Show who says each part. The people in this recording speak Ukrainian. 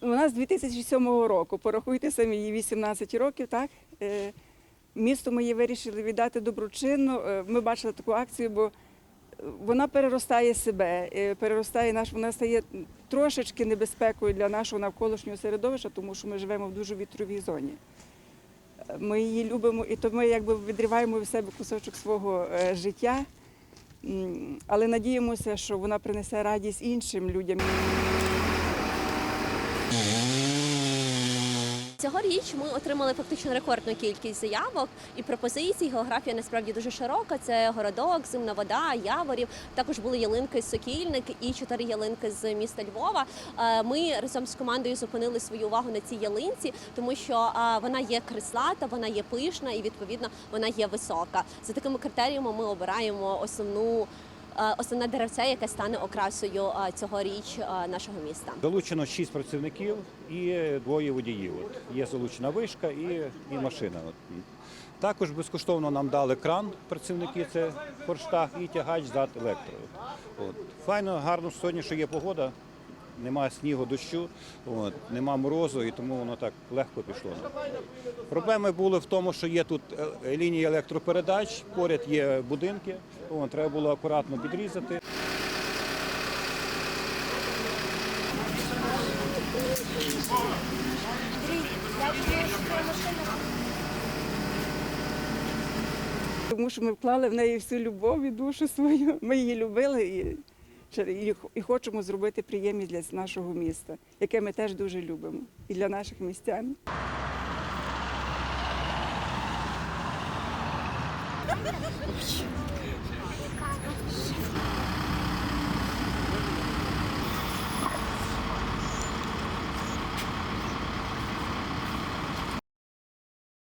Speaker 1: Вона з 2007 року. Порахуйте самі їй 18 років, так? Е, Місто її вирішили віддати доброчинно. Е, Ми бачили таку акцію, бо вона переростає себе, е, переростає наш, вона стає трошечки небезпекою для нашого навколишнього середовища, тому що ми живемо в дуже вітровій зоні. Е, Ми її любимо, і то ми якби відриваємо від себе кусочок свого е, життя, але надіємося, що вона принесе радість іншим людям.
Speaker 2: Цьогоріч ми отримали фактично рекордну кількість заявок і пропозицій. Географія насправді дуже широка. Це городок, зимна вода, яворів. Також були ялинки з Сокільник і чотири ялинки з міста Львова. Е, Ми разом з командою зупинили свою увагу на цій ялинці, тому що е, вона є креслата, вона є пишна і відповідно вона є висока. За такими критеріями ми обираємо основну. Е, Основне деревце, яке стане окрасою е, цьогоріч е, нашого міста.
Speaker 3: Залучено шість працівників і двоє водіїв. От є залучена вишка і, і машина. Також безкоштовно нам дали кран працівники, це форштаг і тягач зад електро. От. Файно, гарно сьогодні, що є погода. Нема снігу, дощу, от, нема морозу, і тому воно так легко пішло. Проблеми були в тому, що є тут е, лінії електропередач, поряд є будинки, от, треба було акуратно підрізати.
Speaker 1: Тому що ми вклали в неї всю любов і душу свою. Ми її любили і, і хочемо зробити приємність для нашого міста, яке ми теж дуже любимо, і для наших містян.